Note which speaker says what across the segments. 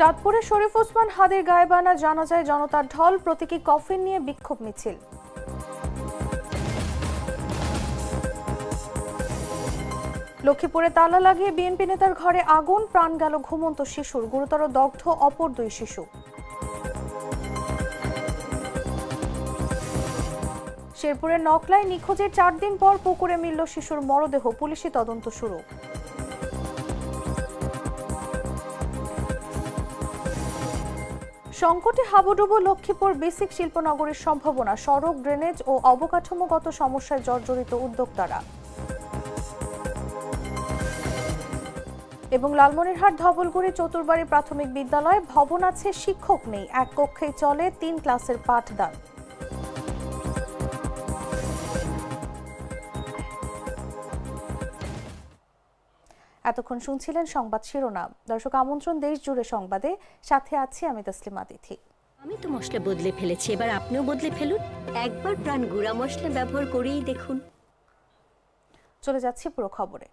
Speaker 1: চাঁদপুরে শরীফ ওসমান হাদির গায়েবানা জানাজায় জনতার ঢল প্রতীকী কফিন নিয়ে বিক্ষোভ মিছিল। লক্ষ্মীপুরে তালা লাগিয়ে বিএনপি নেতার ঘরে আগুন, প্রাণ গেল ঘুমন্ত শিশুর, গুরুতর দগ্ধ অপর দুই শিশু। শেরপুরের নকলায় নিখোঁজের চার দিন পর পুকুরে মিলল শিশুর মরদেহ, পুলিশি তদন্ত শুরু। সংকটে হাবুডুবু লক্ষ্মীপুর বেসিক শিল্পনগরীর সম্ভাবনা, সড়ক ড্রেনেজ ও অবকাঠামোগত সমস্যায় জর্জরিত উদ্যোক্তারা। এবং লালমনিরহাট ধবলগুড়ি চতুর্বাড়ি প্রাথমিক বিদ্যালয়ে ভবন আছে, শিক্ষক নেই, এক কক্ষেই চলে, তিন ক্লাসের পাঠদান। এতক্ষণ শুনছিলেন সংবাদ শিরোনাম। দর্শক আমন্ত্রণ দেশ জুড়ে সংবাদে। সাথে আছি আমি তসলিমা তিথি
Speaker 2: আমি তো মশলা বদলে ফেলেছি এবার আপনিও বদলে ফেলুন। একবার প্রাণ গুঁড়া মশলা ব্যবহার করেই দেখুন।
Speaker 1: চলে যাচ্ছি পুরো খবরে।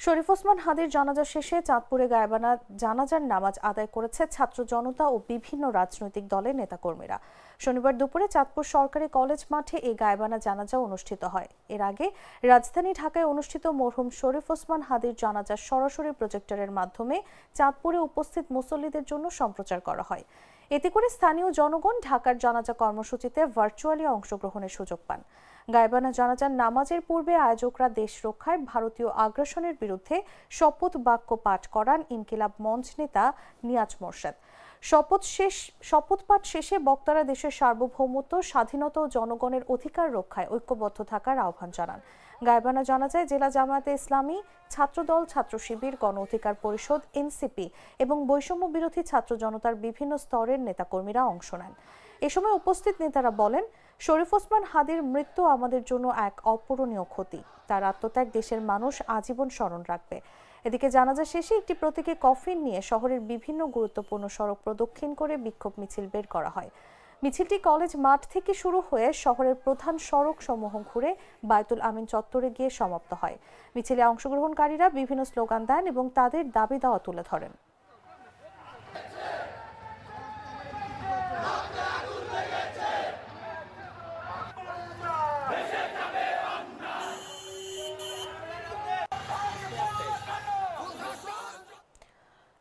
Speaker 1: শরীফ ওসমান হাদির জানাজা শেষে চাঁদপুরে গায়বানা জানাজার নামাজ আদায় করেছে ছাত্র জনতা ও বিভিন্ন রাজনৈতিক দলের নেতাকর্মীরা। শনিবার দুপুরে চাঁদপুর সরকারি কলেজ মাঠে এই গায়বানা জানাজা অনুষ্ঠিত হয়। এর আগে রাজধানী ঢাকায় অনুষ্ঠিত মরহুম শরীফ ওসমান হাদির জানাজার সরাসরি প্রজেক্টরের মাধ্যমে চাঁদপুরে উপস্থিত মুসল্লিদের জন্য সম্প্রচার করা হয়। এতে করে স্থানীয় জনগণ ঢাকার জানাজা কর্মসূচিতে ভার্চুয়ালি অংশগ্রহণের সুযোগ পান। গায়বানা জানাজার নামাজের পূর্বে আয়োজকরা দেশ রক্ষায় ভারতীয় আগ্রাসনের বিরুদ্ধে শপথ বাক্য পাঠ করান ইনকিলাব মঞ্চ নেতা নিয়াজ মোর্শেদ। শপথ শেষ, শপথ পাঠ শেষে বক্তারা দেশের সার্বভৌমত্ব, স্বাধীনতা ও জনগণের অধিকার রক্ষায় ঐক্যবদ্ধ থাকার আহ্বান জানান। গায়বানা জানা যায়, জেলা জামায়াতে ইসলামী ছাত্রদল, ছাত্র শিবির, গণ অধিকার পরিষদ, এনসিপি এবং বৈষম্য বিরোধী ছাত্র জনতার বিভিন্ন স্তরের নেতাকর্মীরা অংশ নেন। এ সময় উপস্থিত নেতারা বলেন, শরীফ ওসমান হাদির মৃত্যু আমাদের জন্য এক অপূরণীয় ক্ষতি। তার আত্মত্যাগ দেশের মানুষ আজীবন স্মরণ রাখবে। এদিকে জানাজা শেষে একটি প্রতীকী কফিন নিয়ে শহরের বিভিন্ন গুরুত্বপূর্ণ সড়ক প্রদক্ষিণ করে বিক্ষোভ মিছিল বের করা হয়। মিছিলটি কলেজ মাঠ থেকে শুরু হয়ে শহরের প্রধান সড়ক সমূহ ঘুরে বায়তুল আমিন চত্বরে গিয়ে সমাপ্ত হয়। মিছিলে অংশগ্রহণকারীরা বিভিন্ন স্লোগান দেন এবং তাদের দাবি দাওয়া তুলে ধরেন।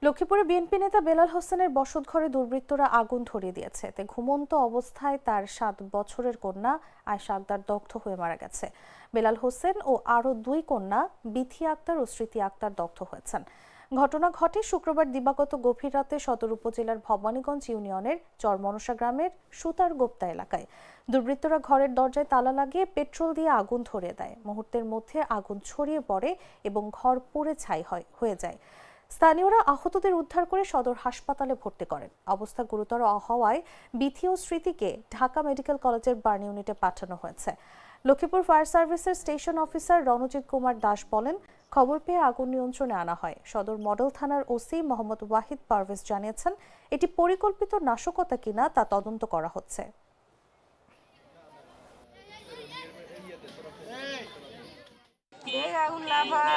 Speaker 1: লক্ষ্মীপুরে বিএনপি নেতা বেলাল হোসেনের বসতঘরে দুর্বৃত্তরা আগুন ধরিয়ে দিয়েছে। এতে ঘুমন্ত অবস্থায় তার সাত বছরের কন্যা আয়শা আক্তার দগ্ধ হয়ে মারা গেছে। বেলাল হোসেন ও আরও দুই কন্যা বিথি আক্তার ও স্মৃতি আক্তার দগ্ধ হয়েছেন। ঘটনা ঘটে শুক্রবার দিবাগত গভীর রাতে সদর উপজেলার ভবানীগঞ্জ ইউনিয়নের চরমনসা গ্রামের সুতার গোপ্তা এলাকায়। দুর্বৃত্তরা ঘরের দরজায় তালা লাগিয়ে পেট্রোল দিয়ে আগুন ধরিয়ে দেয়। মুহূর্তের মধ্যে আগুন ছড়িয়ে পড়ে এবং ঘর পুড়ে ছাই হয়, হয়ে যায়। স্থানীয়রা আহতদের উদ্ধার করে সদর হাসপাতালে ভর্তি করেন। অবস্থা গুরুতর হওয়ায় বিথি ও স্মৃতিকে ঢাকা মেডিকেল কলেজের বার্ন ইউনিটে পাঠানো হয়েছে। লক্ষ্মীপুর ফায়ার সার্ভিসের স্টেশন অফিসার রণজিৎ কুমার দাস বলেন, খবর পেয়ে আগুন নিয়ন্ত্রণে আনা হয়। সদর মডেল থানার ওসি মোহাম্মদ ওয়াহিদ পারভেজ জানিয়েছেন, এটি পরিকল্পিত নাশকতা কিনা তা তদন্ত করা হচ্ছে
Speaker 3: এই আগুন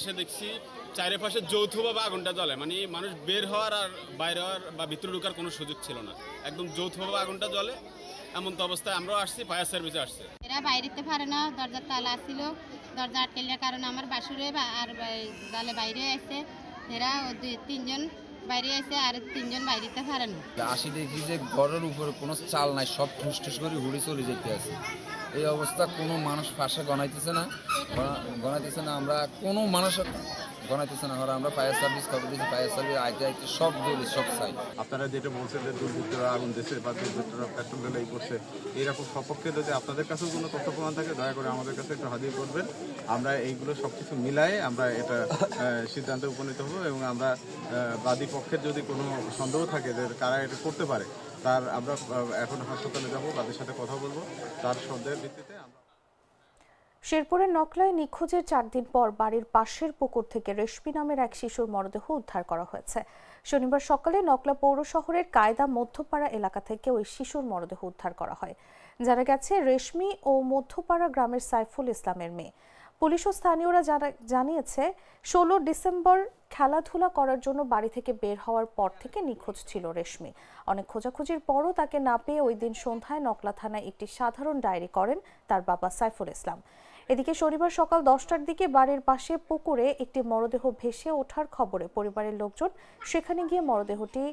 Speaker 4: এসে দেখছি চারিপাশে যৌথভাবে আগুনটা জ্বলে। মানে মানুষ বের হওয়ার আর বাইরে হওয়ার বা ভিতরে ঢুকার কোনো সুযোগ ছিল না। একদম যৌথভাবে আগুনটা জ্বলে এমন তো অবস্থায় আমরাও আসছি ফায়ার সার্ভিসে আসছে।
Speaker 5: এরা বাইরেতে পারে না দরজার তালা ছিল দরজা আটকেলের কারণে আমার বাসুরে বা- আর দলে বাইরে আছে এরা দুই তিনজন বাইরে আছে আর তিনজন বাইরেতে পারে না।
Speaker 6: আসি দেখি যে ঘরের উপরে কোনো চাল নাই সব ঠুস ঠুস করে উড়ে চলে যেতে আছে। এই অবস্থা কোনো মানুষ পাশে গণাইতেছে না গনাইতেছে না, আমরা কোনো মানুষ গণাইতেছে না। আমরা আমরা ফায়ার সার্ভিস খবর দিয়েছি, ফায়ার সার্ভিস আইতে আইতে সব দৌড়ে সব সাই
Speaker 7: আপনারা যেটা বলছেন যে দুর্বৃত্তরা আগুন দিচ্ছে বা দুর্বৃত্তরা পেট্রোল ঢেলাই করছে, এরকম সপক্ষে যদি আপনাদের কাছেও কোনো তথ্য প্রমাণ থাকে, দয়া করে আমাদের কাছে একটু হাজির করবেন। আমরা এইগুলো সব কিছু মিলায়ে আমরা এটা সিদ্ধান্তে উপনীত হব এবং আমরা বাদী পক্ষের যদি কোনো সন্দেহ থাকে যে কারা এটা করতে পারে তার আমরা এখন হাসপাতালে যাব, তাদের সাথে কথা বলব। তার সন্দেহের ভিত্তিতে
Speaker 1: শেরপুরের নকলায় নিখোঁজের চার দিন পর বাড়ির পাশের পুকুর থেকে রেশমি নামের এক শিশুর মরদেহ উদ্ধার করা হয়েছে। শনিবার সকালে নকলা পৌর শহরের কায়দা মধ্যপাড়া এলাকা থেকে ওই শিশুর মরদেহ উদ্ধার করা হয়। জানা গেছে, রেশমি ও মধ্যপাড়া গ্রামের সাইফুল ইসলামের মেয়ে। পুলিশ ও স্থানীয়রা জানা- জানিয়েছে, ষোলো ডিসেম্বর খেলাধুলা করার জন্য বাড়ি থেকে বের হওয়ার পর থেকে নিখোঁজ ছিল রেশমি। অনেক খোঁজাখুঁজির পরও তাকে না পেয়ে ওই দিন সন্ধ্যায় নকলা থানায় একটি সাধারণ ডায়েরি করেন তার বাবা সাইফুল ইসলাম। এদিকে শনিবার সকাল দশটার দিকে বাড়ির পাশে পুকুরে একটি মরদেহ ভেসে ওঠার খবরে পরিবারের লোকজন সেখানে গিয়ে মরদেহটি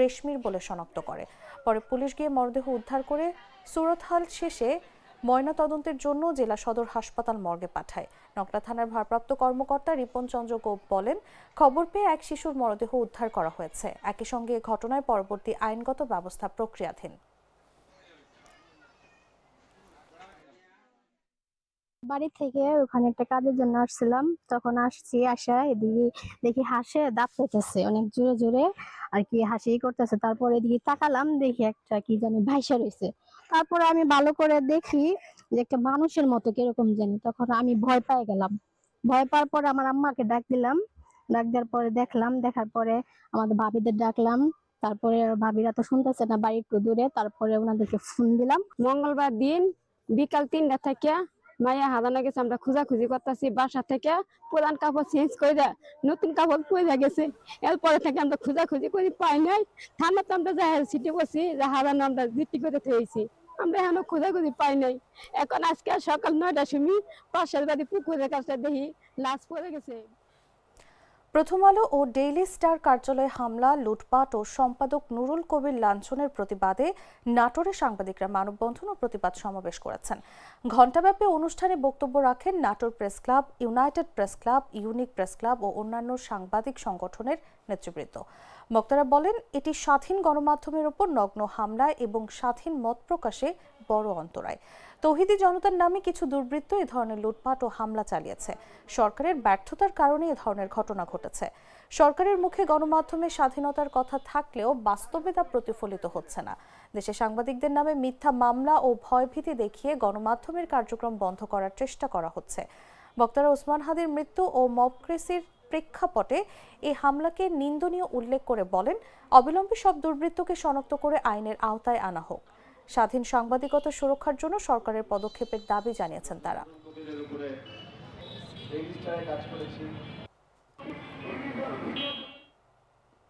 Speaker 1: রেশমির বলে শনাক্ত করে। পরে পুলিশ গিয়ে মরদেহ উদ্ধার করে সুরতহাল শেষে ময়নাতদন্তের জন্য জেলা সদর হাসপাতাল মর্গে পাঠায়। নকডা থানার ভারপ্রাপ্ত কর্মকর্তা রিপন চন্দ্র গোপ বলেন, খবর পেয়ে এক শিশুর মরদেহ উদ্ধার করা হয়েছে। একই সঙ্গে ঘটনায় পরবর্তী আইনগত ব্যবস্থা প্রক্রিয়াধীন।
Speaker 8: বাড়ি থেকে ওখানে একটা কাজের জন্য আসছিলাম। তখন আসছি, আসা এদিকে দেখি হাসে দাঁত পেতেছে অনেক জোরে জোরে আর কি হাসি করতেছে। তারপরে এদিকে তাকালাম, দেখি একটা কি জানি ভাইসা রয়েছে তারপরে আমি ভালো করে দেখি যে একটা মানুষের মতো কীরকম জানি। তখন আমি ভয় পেয়ে গেলাম। ভয় পাওয়ার পর আমার আম্মাকে ডাক দিলাম। ডাক দেওয়ার পরে দেখলাম, দেখার পরে আমাদের ভাবিদের ডাকলাম। তারপরে ভাবিরা তো শুনতেছে না, বাড়ি একটু দূরে। তারপরে ওনাদেরকে ফোন দিলাম।
Speaker 9: মঙ্গলবার দিন বিকাল তিনটা থেকে মাইয়া হাজানো গেছে, আমরা খোঁজাখুঁজি করতেছি, বাসা থেকে পুরান কাপড় চেঞ্জ করে নতুন কাপড় পরে গেছে। এরপরে থেকে আমরা খোঁজাখুঁজি করি, পাই নাই। থানাতে আমরা যা সিটি করছি, যা হাজানো আমরা জিটি করে থেয়েছি আমরা এখনও খোঁজাখুঁজি পাই নাই। এখন আজকে সকাল নয়টার সময় পাশের বাড়ি পুকুরের কাছে দেখি, লাশ পড়ে গেছে।
Speaker 1: প্রথম আলো ও ডেইলি স্টার কার্যালয়ে হামলা, লুটপাট ও সম্পাদক নুরুল কবির লাঞ্ছনের প্রতিবাদে নাটোরে সাংবাদিকরা মানববন্ধন ও প্রতিবাদ সমাবেশ করেছেন। ঘণ্টাব্যাপী অনুষ্ঠানে বক্তব্য রাখেন Natore press club, united press club, unique press club ও অন্যান্য সাংবাদিক সংগঠনের নেতৃবৃন্দ। বক্তারা বলেন, এটি স্বাধীন গণমাধ্যমের ওপর নগ্ন হামলা এবং স্বাধীন মত প্রকাশে বড় অন্তরায়। তৌহিদি জনতার নামে কিছু দুর্বৃত্ত এ ধরনের লুটপাট ও হামলা চালিয়েছে। সরকারের ব্যর্থতার কারণে এ ধরনের ঘটনা ঘটেছে। সরকারের মুখে গণমাধ্যমের স্বাধীনতার কথা থাকলেও বাস্তবে তা প্রতিফলিত হচ্ছে না। দেশে সাংবাদিকদের নামে মিথ্যা মামলা ও ভয়ভীতি দেখিয়ে গণমাধ্যমের কার্যক্রম বন্ধ করার চেষ্টা করা হচ্ছে। বক্তারা ওসমান হাদির মৃত্যু ও মবক্রেসির প্রেক্ষাপটে এই হামলাকে নিন্দনীয় উল্লেখ করে বলেন, অবিলম্বে সব দুর্বৃত্তকে শনাক্ত করে আইনের আওতায় আনা হোক। স্বাধীন সাংবাদিকতা সুরক্ষার জন্য সরকারের পদক্ষেপের দাবি জানিয়েছেন তারা।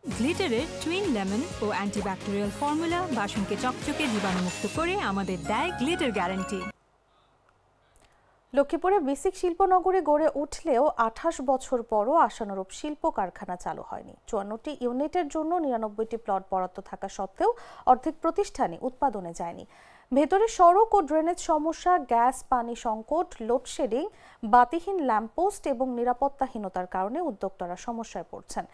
Speaker 10: গ্লিটারের টুইন লেমন ও অ্যান্টিব্যাকটেরিয়াল ফর্মুলা বাসনকে চকচকে জীবাণুমুক্ত করে আমাদের দেয় গ্লিটার গ্যারান্টি।
Speaker 1: লক্ষ্মীপুরে বিসিক শিল্পনগরে গড়ে উঠলেও আঠাশ বছর পরও আশানুরূপ শিল্প কারখানা চালু হয়নি। চুয়ান্নটি ইউনিটের জন্য নিরানব্বইটি প্লট বরাদ্দ থাকা সত্ত্বেও অর্ধেক প্রতিষ্ঠানে উৎপাদনে যায়নি। ভেতরে সড়ক ও ড্রেনেজ সমস্যা, গ্যাস, পানি সংকট, লোডশেডিং, বাতিহীন ল্যাম্পপোস্ট এবং নিরাপত্তাহীনতার কারণে উদ্যোক্তারা সমস্যায় পড়ছেন।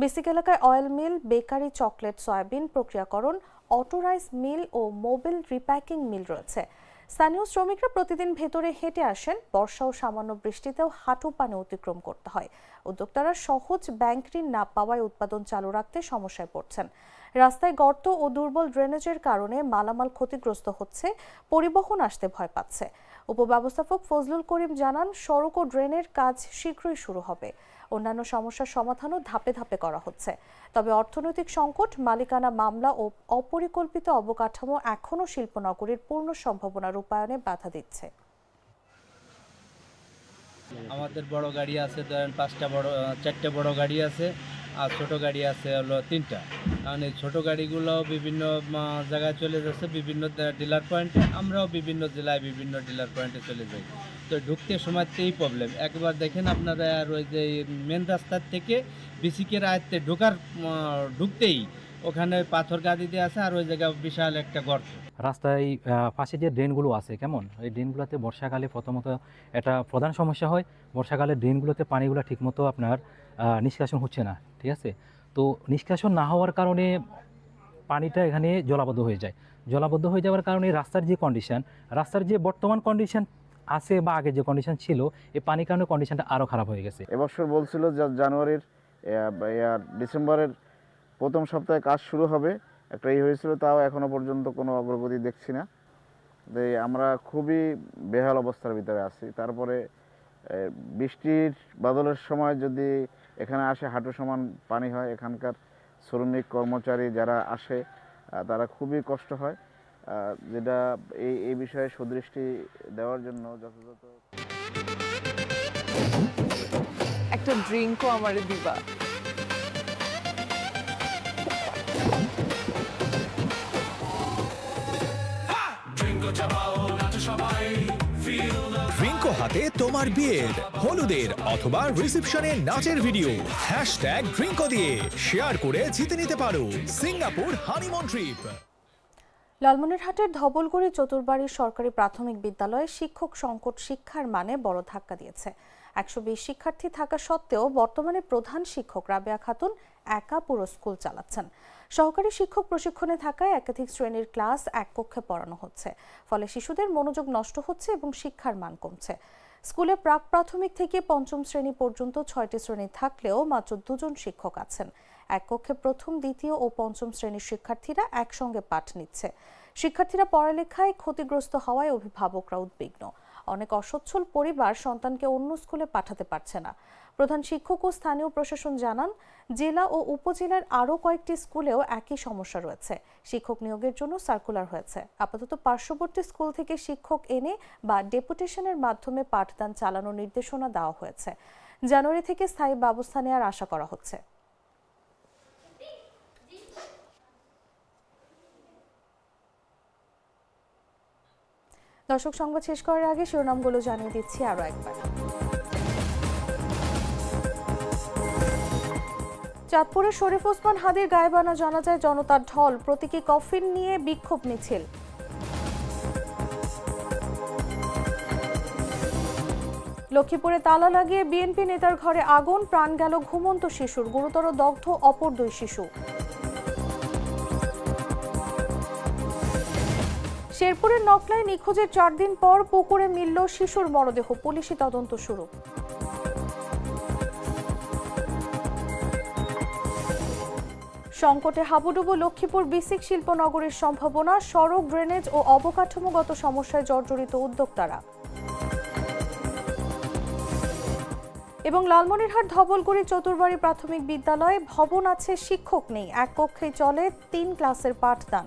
Speaker 1: বেসিক এলাকায় oil mill, bakery, chocolate, soybean, প্রক্রিয়াকরণ অটোরাইস মিল ও মোবিল রিপ্যাকিং মিল রয়েছে। স্থানীয় শ্রমিকরা প্রতিদিন ভেতরে হেঁটে আসেন। বর্ষা ও সামান্য বৃষ্টিতেও হাঁটু পানে অতিক্রম করতে হয়। উদ্যোক্তারা সহজ ব্যাংক ঋণ না পাওয়ায় উৎপাদন চালু রাখতে সমস্যায় পড়ছেন। রাস্তায় গর্ত ও দুর্বল ড্রেনেজের কারণে মালামাল ক্ষতিগ্রস্ত হচ্ছে, পরিবহন আসতে ভয় পাচ্ছে। উপব্যবস্থাপক ফজলুল করিম জানান, সড়ক ও ড্রেনের কাজ শীঘ্রই শুরু হবে। অন্যান্য সমস্যার সমাধানও ধাপে ধাপে করা হচ্ছে। তবে অর্থনৈতিক সংকট, মালিকানা মামলা ও অপরিকল্পিত অবকাঠামো এখনও শিল্পনগরীর পূর্ণ সম্ভাবনা রূপায়ণে বাধা দিচ্ছে।
Speaker 11: আমাদের বড় গাড়ি আছে, ধরেন পাঁচটা বড়, চারটে বড় গাড়ি আছে। আর ছোট গাড়ি আছে হলো তিনটা। কারণ এই ছোটো গাড়িগুলো বিভিন্ন জায়গায় চলে যাচ্ছে, বিভিন্ন ডিলার পয়েন্টে আমরাও বিভিন্ন জেলায় বিভিন্ন ডিলার পয়েন্টে চলে যাই। তো ঢুকতে সময়তেই প্রবলেম একবার দেখেন আপনারা আর ওই যে মেন রাস্তার থেকে বিসিকের আয়ত্তে ঢোকার ঢুকতেই ওখানে পাথর গাদি দিয়ে আছে আর ওই জায়গায় বিশাল একটা গর্ত।
Speaker 12: রাস্তায় পাশে যে ড্রেনগুলো আছে, কেমন? এই ড্রেনগুলোতে বর্ষাকালে প্রথমত এটা প্রধান সমস্যা হয়। বর্ষাকালে ড্রেনগুলোতে পানিগুলো ঠিকমতো আপনার নিষ্কাশন হচ্ছে না, ঠিক আছে? তো নিষ্কাশন না হওয়ার কারণে পানিটা এখানে জলাবদ্ধ হয়ে যায়। জলাবদ্ধ হয়ে যাওয়ার কারণে রাস্তার যে কন্ডিশন রাস্তার যে বর্তমান কন্ডিশন আছে বা আগে যে কন্ডিশন ছিল, এই পানির কারণে কন্ডিশনটা আরও খারাপ হয়ে গেছে।
Speaker 7: এবছর বলছিল জানুয়ারির ডিসেম্বরের প্রথম সপ্তাহে কাজ শুরু হবে। একটা ই হয়েছিল, তাও এখনও পর্যন্ত কোনো অগ্রগতি দেখছি না।
Speaker 13: যে আমরা খুবই বেহাল অবস্থার ভিতরে আছি। তারপরে বৃষ্টির বাদলের সময় যদি এখানে আসে, হাঁটু সমান পানি হয়, এখানকার শ্রমিক কর্মচারী যারা আসে তারা খুবই কষ্ট হয়। যেটা এই এই বিষয়ে সুদৃষ্টি দেওয়ার জন্য যথাযথ
Speaker 14: একটা ড্রিঙ্কও আমার দিবা।
Speaker 15: ড্রিঙ্কো হাতে তোমার বিয়ের হলুদের অথবা রিসেপশনে নাচের ভিডিও হ্যাশট্যাগ ড্রিঙ্কো দিয়ে শেয়ার করে জিতে নিতে পারো সিঙ্গাপুর হানিমুন ট্রিপ
Speaker 1: লালমনিরহাটের ধবলগুড়ি চতুর্বাড়ি সরকারি প্রাথমিক বিদ্যালয়ে শিক্ষক সংকট শিক্ষার মানে বড় ধাক্কা দিয়েছে। একশো বিশ শিক্ষার্থী থাকা সত্ত্বেও বর্তমানে প্রধান শিক্ষক রাবেয়া খাতুন একা পুরো স্কুল চালাচ্ছেন। সহকারী শিক্ষক প্রশিক্ষণে থাকায় একাধিক শ্রেণির ক্লাস এক কক্ষে পড়ানো হচ্ছে। ফলে শিশুদের মনোযোগ নষ্ট হচ্ছে এবং শিক্ষার মান কমছে। স্কুলে প্রাক প্রাথমিক থেকে পঞ্চম শ্রেণি পর্যন্ত ছয়টি শ্রেণি থাকলেও মাত্র দুজন শিক্ষক আছেন। এক কক্ষে প্রথম, দ্বিতীয় ও পঞ্চম শ্রেণির শিক্ষার্থীরা একসঙ্গে পাঠ নিচ্ছে। শিক্ষার্থীরা পড়ালেখায় ক্ষতিগ্রস্ত হওয়ায় অভিভাবকরা উদ্বিগ্ন। অনেক অসচ্ছল পরিবার সন্তানকে অন্য স্কুলে পাঠাতে পারছে না। প্রধান শিক্ষক ও স্থানীয় প্রশাসন জানান জেলা ও উপজেলার আরও কয়েকটি স্কুলেও একই সমস্যা রয়েছে। শিক্ষক নিয়োগের জন্য সার্কুলার হয়েছে। আপাতত পার্শ্ববর্তী স্কুল থেকে শিক্ষক এনে বা ডেপুটেশনের মাধ্যমে পাঠদান চালানোর নির্দেশনা দেওয়া হয়েছে। জানুয়ারি থেকে স্থায়ী ব্যবস্থা নেওয়ার আশা করা হচ্ছে। দর্শক সংবাদ শেষ করার আগে শিরোনামগুলো জানিয়ে দিচ্ছি আরও একবার। চাঁদপুরের শরীফ ওসমান হাদির গায়েবানা জানাজায় জনতার ঢল, প্রতীকী কফিন নিয়ে বিক্ষোভ মিছিল। লক্ষ্মীপুরে তালা লাগিয়ে বিএনপি নেতার ঘরে আগুন, প্রাণ গেল ঘুমন্ত শিশুর, গুরুতর দগ্ধ অপর দুই শিশু। শেরপুরের নকলায় নিখোঁজের চার দিন পর পুকুরে মিলল শিশুর মরদেহ, পুলিশি তদন্ত শুরু। সংকটে হাবুডুবু লক্ষ্মীপুর বিসিক শিল্পনগরের সম্ভাবনা, সড়ক ড্রেনেজ ও অবকাঠামোগত সমস্যায় জর্জরিত উদ্যোক্তারা। এবং লালমনিরহাট ধবলগুড়ি চতুর্বাড়ি প্রাথমিক বিদ্যালয়ে ভবন আছে শিক্ষক নেই, এক কক্ষে চলে তিন ক্লাসের পাঠদান।